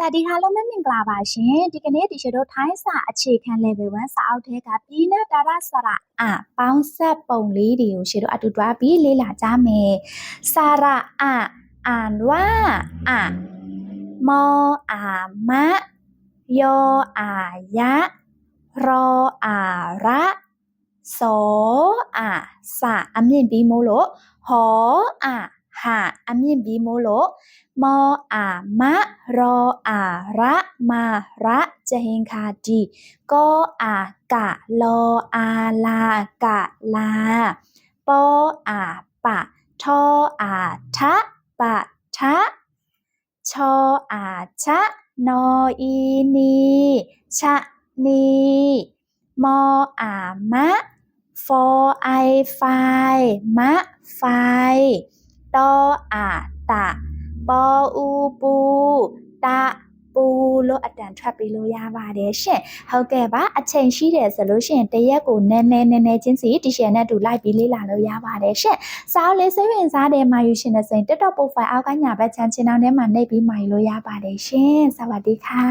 สวัสดีค่ะ แล้วแม่มิงกลาบาช่นที่กันนี้ดิฉันโดท้ายสะอาชีคันเลเวลวันสาวเทกับพีเนดาราสระอ่ะป้องแซปงลีดิวเชโดอดุดวาบีลีลาจ้าเมสาระอ่ะอ่าน ว่าอ่ะมออามะโยอายะรออาระโสอ่ะสะอเมียนปีโมโลหออ่ะหาอามีบีโมโล มออามะ รออาระมาระเจเฮงคาดีก็อากะลออาลากะ ลา ปออาปะ ทออาทะ ปะ ทะ ชออาชะนอ อีนี ชะนี มออามะ ฟอไอ ไฟ มะ ไฟတောအာတပေါ်ဦးပူတပူလို့အတန်ထွက်ပြီးလို့ရပါတယ်ရှင်ဟုတ်ကဲ့ပါအချိန်ရှိတယ်ဆိုလို့ရှင်တရက်ကိုနည်းနည်းနည်းနည်းချင်းစီတီရှယ်နဲ့တူလိုက်ပြီးလေးလာလို့ရပါတယ်ရှင်စောင်းလေးစိတ်ဝင်စားတယ်မာယူရှင်နဲ့စိတ်တက်တော့ profile အောက်ကညာဘက်ချမ်းချင်းအောင်ထဲမှာနှိပ်ပြီးမာယူလို့ရပါတယ်ရှင်စวัสดีค่ะ